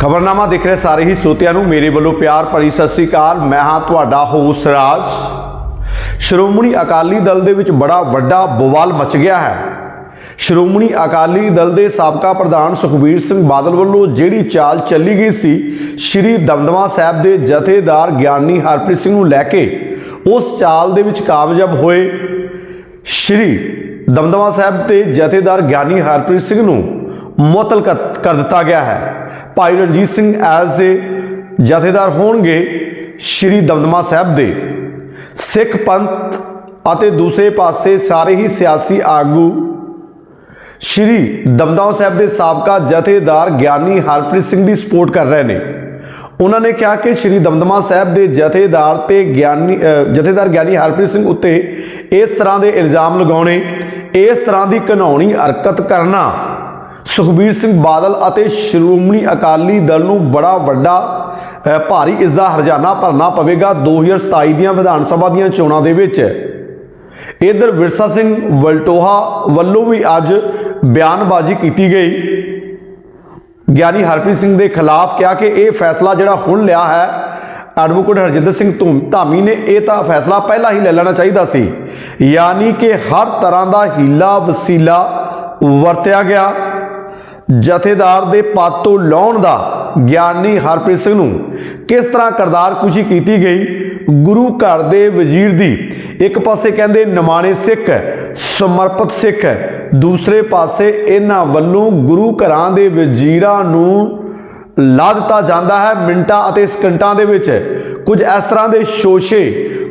ਖਬਰਨਾਮਾ ਦੇਖ ਰਹੇ ਸਾਰੇ ਹੀ ਸੋਤਿਆਂ ਨੂੰ। ਮੇਰੇ ਵੱਲੋਂ ਪਿਆਰ ਭਰੀ ਸਤਿ ਸ੍ਰੀ ਅਕਾਲ। ਮੈਂ ਹਾਂ ਤੁਹਾਡਾ ਹੋਸ ਰਾਜ। ਸ਼੍ਰੋਮਣੀ ਅਕਾਲੀ ਦਲ ਦੇ ਵਿੱਚ ਬੜਾ ਵੱਡਾ ਬਵਾਲ ਮਚ ਗਿਆ ਹੈ। ਸ਼੍ਰੋਮਣੀ ਅਕਾਲੀ ਦਲ ਦੇ ਸਾਬਕਾ ਪ੍ਰਧਾਨ ਸੁਖਬੀਰ ਸਿੰਘ ਬਾਦਲ ਵੱਲੋਂ ਜਿਹੜੀ ਚਾਲ ਚੱਲੀ ਗਈ ਸੀ, ਸ਼੍ਰੀ ਦਮਦਮਾ ਸਾਹਿਬ ਦੇ ਜਥੇਦਾਰ ਗਿਆਨੀ ਹਰਪ੍ਰੀਤ ਸਿੰਘ ਨੂੰ ਲੈ ਕੇ, ਉਸ ਚਾਲ ਦੇ ਵਿੱਚ ਕਾਮਯਾਬ ਹੋਏ ਸ਼੍ਰੀ ਦਮਦਮਾ ਸਾਹਿਬ ਤੇ ਜਥੇਦਾਰ ਗਿਆਨੀ ਹਰਪ੍ਰੀਤ ਸਿੰਘ ਨੂੰ। ਮੁਅੱਤਲ ਕਰ ਦਿੱਤਾ ਗਿਆ ਹੈ। ਭਾਈ ਰਣਜੀਤ ਸਿੰਘ ਐਜ਼ ਏ ਜਥੇਦਾਰ ਹੋਣਗੇ ਸ਼੍ਰੀ ਦਮਦਮਾ ਸਾਹਿਬ ਦੇ। ਸਿੱਖ ਪੰਥ ਅਤੇ ਦੂਸਰੇ ਪਾਸੇ ਸਾਰੇ ਹੀ ਸਿਆਸੀ ਆਗੂ ਸ਼੍ਰੀ ਦਮਦਮਾ ਸਾਹਿਬ ਦੇ ਸਾਬਕਾ ਜਥੇਦਾਰ ਗਿਆਨੀ ਹਰਪ੍ਰੀਤ ਸਿੰਘ ਦੀ ਸਪੋਰਟ ਕਰ ਰਹੇ ਨੇ। ਉਹਨਾਂ ਨੇ ਕਿਹਾ ਕਿ ਸ਼੍ਰੀ ਦਮਦਮਾ ਸਾਹਿਬ ਦੇ ਜਥੇਦਾਰ ਤੇ ਗਿਆਨੀ ਜਥੇਦਾਰ ਗਿਆਨੀ ਹਰਪ੍ਰੀਤ ਸਿੰਘ ਉੱਤੇ ਇਸ ਤਰ੍ਹਾਂ ਦੇ ਇਲਜ਼ਾਮ ਲਗਾਉਣੇ, ਇਸ ਤਰ੍ਹਾਂ ਦੀ ਘਿਨਾਉਣੀ ਹਰਕਤ ਕਰਨਾ ਸੁਖਬੀਰ ਸਿੰਘ ਬਾਦਲ ਅਤੇ ਸ਼੍ਰੋਮਣੀ ਅਕਾਲੀ ਦਲ ਨੂੰ ਬੜਾ ਵੱਡਾ ਭਾਰੀ ਇਸ ਦਾ ਹਰਜਾਨਾ ਭਰਨਾ ਪਵੇਗਾ 2027 ਦੀਆਂ ਵਿਧਾਨ ਸਭਾ ਦੀਆਂ ਚੋਣਾਂ ਦੇ ਵਿੱਚ। ਇਧਰ ਵਿਰਸਾ ਸਿੰਘ ਵਲਟੋਹਾ ਵੱਲੋਂ ਵੀ ਅੱਜ ਬਿਆਨਬਾਜ਼ੀ ਕੀਤੀ ਗਈ। ਗਿਆਨੀ ਹਰਪ੍ਰੀਤ ਸਿੰਘ ਦੇ ਖਿਲਾਫ ਕਿਹਾ ਕਿ ਇਹ ਫੈਸਲਾ ਜਿਹੜਾ ਹੁਣ ਲਿਆ ਹੈ, ਐਡਵੋਕੇਟ ਹਰਜਿੰਦਰ ਸਿੰਘ ਧੂਮ ਧਾਮੀ ਨੇ, ਇਹ ਤਾਂ ਫੈਸਲਾ ਪਹਿਲਾਂ ਹੀ ਲੈ ਲੈਣਾ ਚਾਹੀਦਾ ਸੀ। ਯਾਨੀ ਕਿ ਹਰ ਤਰ੍ਹਾਂ ਦਾ ਹੀਲਾ ਵਸੀਲਾ ਵਰਤਿਆ ਗਿਆ। ਜਥੇਦਾਰ ਦੇ ਪਦ ਤੋਂ ਲਾਉਣ ਦਾ ਗਿਆਨੀ ਹਰਪ੍ਰੀਤ ਸਿੰਘ ਨੂੰ ਕਿਸ ਤਰ੍ਹਾਂ ਕਰਦਾਰ ਕੁਸ਼ੀ ਕੀਤੀ ਗਈ? ਗੁਰੂ ਘਰ ਦੇ ਵਜ਼ੀਰ ਦੀ ਇੱਕ ਪਾਸੇ ਕਹਿੰਦੇ ਨਿਮਾਣੇ ਸਿੱਖ ਸਮਰਪਿਤ ਸਿੱਖ ਦੂਸਰੇ ਪਾਸੇ ਇਹਨਾਂ ਵੱਲੋਂ ਗੁਰੂ ਘਰਾਂ ਦੇ ਵਜ਼ੀਰਾਂ ਨੂੰ ਲਾ ਦਿੱਤਾ ਜਾਂਦਾ ਹੈ ਮਿੰਟਾਂ ਅਤੇ ਸਕਿੰਟਾਂ ਦੇ ਵਿੱਚ। ਕੁਝ ਇਸ ਤਰ੍ਹਾਂ ਦੇ ਸ਼ੋਸ਼ੇ,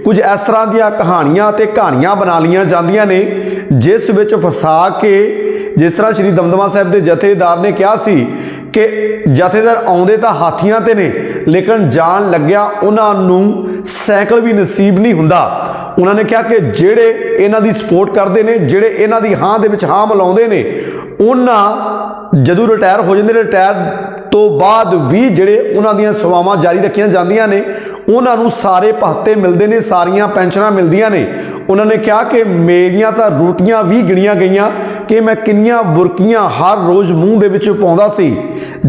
ਕੁਝ ਇਸ ਤਰ੍ਹਾਂ ਦੀਆਂ ਕਹਾਣੀਆਂ ਤੇ ਕਹਾਣੀਆਂ ਬਣਾ ਲਈਆਂ ਜਾਂਦੀਆਂ ਨੇ, ਜਿਸ ਵਿੱਚ ਫਸਾ ਕੇ ਜਿਸ ਤਰ੍ਹਾਂ ਸ਼੍ਰੀ ਦਮਦਮਾ ਸਾਹਿਬ ਦੇ ਜਥੇਦਾਰ ਨੇ ਕਿਹਾ ਸੀ ਕਿ ਜਥੇਦਾਰ ਆਉਂਦੇ ਤਾਂ ਹਾਥੀਆਂ ਤੇ ਨੇ, ਲੇਕਿਨ ਜਾਣ ਲੱਗਿਆ ਉਹਨਾਂ ਨੂੰ ਸਾਈਕਲ ਵੀ ਨਸੀਬ ਨਹੀਂ ਹੁੰਦਾ। ਉਹਨਾਂ ਨੇ ਕਿਹਾ ਕਿ ਜਿਹੜੇ ਇਹਨਾਂ ਦੀ ਸਪੋਰਟ ਕਰਦੇ ਨੇ, ਜਿਹੜੇ ਇਹਨਾਂ ਦੀ ਹਾਂ ਦੇ ਵਿੱਚ ਹਾਂ ਮਿਲਾਉਂਦੇ ਨੇ, ਉਹਨਾਂ ਜਦੋਂ ਰਿਟਾਇਰ ਹੋ ਜਾਂਦੇ ਨੇ ਰਿਟਾਇਰ ਤੋਂ ਬਾਅਦ ਵੀ ਜਿਹੜੇ ਉਹਨਾਂ ਦੀਆਂ ਸੇਵਾਵਾਂ ਜਾਰੀ ਰੱਖੀਆਂ ਜਾਂਦੀਆਂ ਨੇ, ਉਹਨਾਂ ਨੂੰ ਸਾਰੇ ਭੱਤੇ ਮਿਲਦੇ ਨੇ, ਸਾਰੀਆਂ ਪੈਨਸ਼ਨਾਂ ਮਿਲਦੀਆਂ ਨੇ। ਉਹਨਾਂ ਨੇ ਕਿਹਾ ਕਿ ਮੇਰੀਆਂ ਤਾਂ ਰੋਟੀਆਂ ਵੀ ਗਿਣੀਆਂ ਗਈਆਂ ਕਿ ਮੈਂ ਕਿੰਨੀਆਂ ਬੁਰਕੀਆਂ ਹਰ ਰੋਜ਼ ਮੂੰਹ ਦੇ ਵਿੱਚ ਪਾਉਂਦਾ ਸੀ।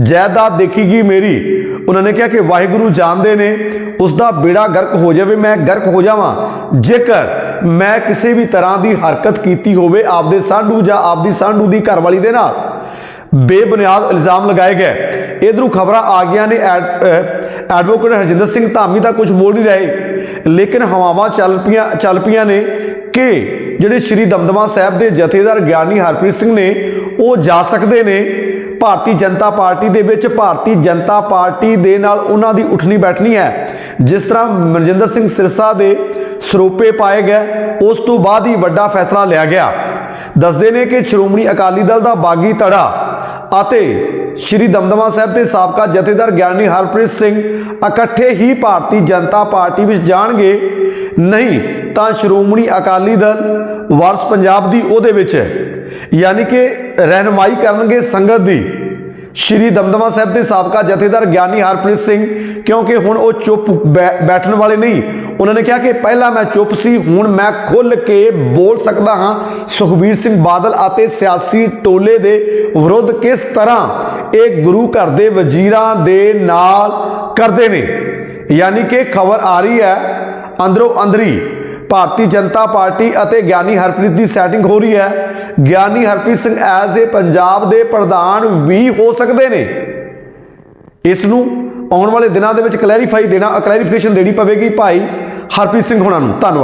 ਜਾਇਦਾਦ ਦੇਖੀ ਗਈ ਮੇਰੀ। ਉਹਨਾਂ ਨੇ ਕਿਹਾ ਕਿ ਵਾਹਿਗੁਰੂ ਜਾਣਦੇ ਨੇ ਉਸ ਦਾ ਬੇੜਾ ਗਰਕ ਹੋ ਜਾਵੇ, ਮੈਂ ਗਰਕ ਹੋ ਜਾਵਾਂ। ਜੇਕਰ ਮੈਂ ਕਿਸੇ ਵੀ ਤਰ੍ਹਾਂ ਦੀ ਹਰਕਤ ਕੀਤੀ ਹੋਵੇ ਆਪਦੇ ਸਾਂਢੂ ਜਾਂ ਆਪਦੀ ਸਾਂਢੂ ਦੀ ਘਰਵਾਲੀ ਦੇ ਨਾਲ, ਬੇਬੁਨਿਆਦ ਇਲਜ਼ਾਮ ਲਗਾਏ ਗਏ। ਇਧਰੋਂ ਖਬਰਾਂ ਆ ਗਈਆਂ ਨੇ, ਐਡ- ਐਡਵੋਕੇਟ ਹਰਜਿੰਦਰ ਸਿੰਘ ਧਾਮੀ ਤਾਂ ਕੁਝ ਬੋਲ ਨਹੀਂ ਰਹੇ। ਲੇਕਿਨ ਹਵਾਵਾਂ ਚੱਲ ਪਈਆਂ ਚੱਲ ਪਈਆਂ ਨੇ ਕਿ ਜਿਹੜੇ ਸ਼੍ਰੀ ਦਮਦਮਾ ਸਾਹਿਬ ਦੇ ਜਥੇਦਾਰ ਗਿਆਨੀ ਹਰਪ੍ਰੀਤ ਸਿੰਘ ਨੇ, ਉਹ ਜਾ ਸਕਦੇ ਨੇ। ਭਾਰਤੀ ਜਨਤਾ ਪਾਰਟੀ ਦੇ ਵਿੱਚ ਭਾਰਤੀ ਜਨਤਾ ਪਾਰਟੀ ਦੇ ਨਾਲ ਉਹਨਾਂ ਦੀ ਉੱਠਣੀ ਬੈਠਣੀ ਹੈ ਜਿਸ ਤਰ੍ਹਾਂ ਮਨਜਿੰਦਰ ਸਿੰਘ ਸਿਰਸਾ ਦੇ ਸਰੋਪੇ ਪਾਏ ਗਏ, ਉਸ ਤੋਂ ਬਾਅਦ ਹੀ ਵੱਡਾ ਫੈਸਲਾ ਲਿਆ ਗਿਆ ਦੱਸਦੇ ਨੇ ਕਿ ਸ਼੍ਰੋਮਣੀ ਅਕਾਲੀ ਦਲ ਦਾ ਬਾਗੀ ਧੜਾ ਅਤੇ ਸ਼੍ਰੀ ਦਮਦਮਾ ਸਾਹਿਬ ਦੇ ਸਾਬਕਾ ਜਥੇਦਾਰ ਗਿਆਨੀ ਹਰਪ੍ਰੀਤ ਸਿੰਘ ਇਕੱਠੇ ਹੀ ਭਾਰਤੀ ਜਨਤਾ ਪਾਰਟੀ ਵਿੱਚ ਜਾਣਗੇ ਨਹੀਂ ਤਾਂ ਸ਼੍ਰੋਮਣੀ ਅਕਾਲੀ ਦਲ ਵਾਰਸ ਪੰਜਾਬ ਦੀ ਉਹਦੇ ਵਿੱਚ ਹੈ। ਯਾਨੀ ਕਿ ਰਹਿਨਮਾਈ ਕਰਨਗੇ ਸੰਗਤ ਦੀ। ਸ਼੍ਰੀ ਦਮਦਮਾ ਸਾਹਿਬ ਦੇ ਸਾਬਕਾ ਜਥੇਦਾਰ ਗਿਆਨੀ ਹਰਪ੍ਰੀਤ ਸਿੰਘ, ਕਿਉਂਕਿ ਹੁਣ ਉਹ ਚੁੱਪ ਬੈ- ਬੈਠਣ ਵਾਲੇ ਨਹੀਂ। ਉਹਨਾਂ ਨੇ ਕਿਹਾ ਕਿ ਪਹਿਲਾਂ ਮੈਂ ਚੁੱਪ ਸੀ, ਹੁਣ ਮੈਂ ਖੁੱਲ ਕੇ ਬੋਲ ਸਕਦਾ ਹਾਂ, ਸੁਖਬੀਰ ਸਿੰਘ ਬਾਦਲ ਅਤੇ ਸਿਆਸੀ ਟੋਲੇ ਦੇ ਵਿਰੁੱਧ ਕਿਸ ਤਰ੍ਹਾਂ ਇਹ ਗੁਰੂ ਘਰ ਦੇ ਵਜ਼ੀਰਾਂ ਦੇ ਨਾਲ ਕਰਦੇ ਨੇ। ਯਾਨੀ ਕਿ ਖਬਰ ਆ ਰਹੀ ਹੈ, ਅੰਦਰੋਂ ਅੰਦਰੀ ਭਾਰਤੀ ਜਨਤਾ ਪਾਰਟੀ ਅਤੇ ਗਿਆਨੀ ਹਰਪ੍ਰੀਤ ਦੀ ਸੈਟਿੰਗ ਹੋ ਰਹੀ ਹੈ। ਗਿਆਨੀ ਹਰਪ੍ਰੀਤ ਸਿੰਘ ਐਜ਼ ਏ ਪੰਜਾਬ ਦੇ ਪ੍ਰਧਾਨ ਵੀ ਹੋ ਸਕਦੇ ਨੇ। ਇਸ ਨੂੰ ਆਉਣ ਵਾਲੇ ਦਿਨਾਂ ਦੇ ਵਿੱਚ ਕਲੈਰੀਫਾਈ ਦੇਣਾ ਕਲੈਰੀਫਿਕੇਸ਼ਨ ਦੇਣੀ ਪਵੇਗੀ ਭਾਈ ਹਰਪ੍ਰੀਤ ਸਿੰਘ ਹੋਣਾ ਨੂੰ। ਧੰਨਵਾਦ।